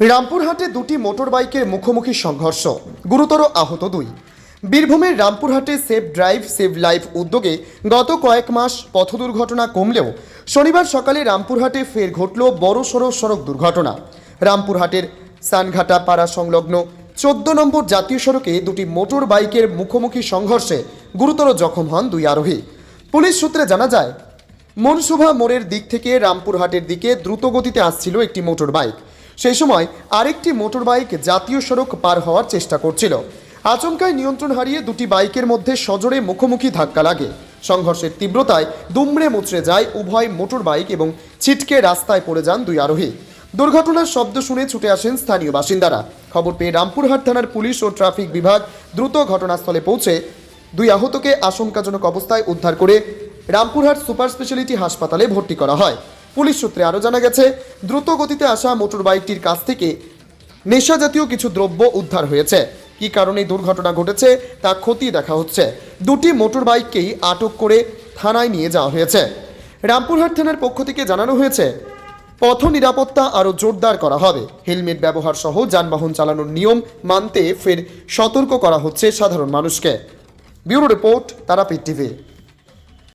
রামপুরহাটে দুটি মোটর বাইকের মুখোমুখি সংঘর্ষ, গুরুতর আহত দুই। বীরভূমের রামপুরহাটে সেভ ড্রাইভ, সেভ লাইফ উদ্যোগে গত কয়েক মাস পথ দুর্ঘটনা কমলেও শনিবার সকালে রামপুরহাটে ফের ঘটল বড়সড় সড়ক দুর্ঘটনা। রামপুরহাটের সানঘাটা পাড়া সংলগ্ন চোদ্দ নম্বর জাতীয় সড়কে দুটি মোটর বাইকের মুখোমুখি সংঘর্ষে গুরুতর জখম হন দুই আরোহী। পুলিশ সূত্রে জানা যায়, মনসুভা মোড়ের দিক থেকে রামপুরহাটের দিকে দ্রুত গতিতে আসছিল একটি মোটর বাইক সেই সময় আরেকটি মোটর বাইক জাতীয় সড়ক পার হওয়ার চেষ্টা করছিল। আচমকায় নিয়ন্ত্রণ হারিয়ে দুটি বাইকের মধ্যে সজোরে মুখোমুখি ধাক্কা লাগে। সংঘর্ষের তীব্রতায় দুমড়ে মুচড়ে যায় উভয় মোটর বাইক এবং ছিটকে রাস্তায় পড়ে যান দুই আরোহী। দুর্ঘটনার শব্দ শুনে ছুটে আসেন স্থানীয় বাসিন্দারা। খবর পেয়ে রামপুরহাট থানার পুলিশ ও ট্রাফিক বিভাগ দ্রুত ঘটনাস্থলে পৌঁছে দুই আহতকে আশঙ্কাজনক অবস্থায় উদ্ধার করে রামপুরহাট সুপার স্পেশালিটি হাসপাতালে ভর্তি করা হয়। পুলিশ সূত্রে আরও জানা গেছে দ্রুত গতিতে আসা মোটর বাইকটির কাছ থেকে নেশা জাতীয় কিছু দ্রব্য উদ্ধার হয়েছে। কি কারণে দুর্ঘটনা ঘটেছে, তা খতিয়ে দেখা হচ্ছে। দুটি মোটর বাইককেই আটক করে থানায় নিয়ে যাওয়া হয়েছে। রামপুরহাট থানার পক্ষ থেকে জানানো হয়েছে, পথ নিরাপত্তা আরও জোরদার করা হবে। হেলমেট ব্যবহার সহ যানবাহন চালানোর নিয়ম মানতে ফের সতর্ক করা হচ্ছে সাধারণ মানুষকে। Bureau report Tarapith TV.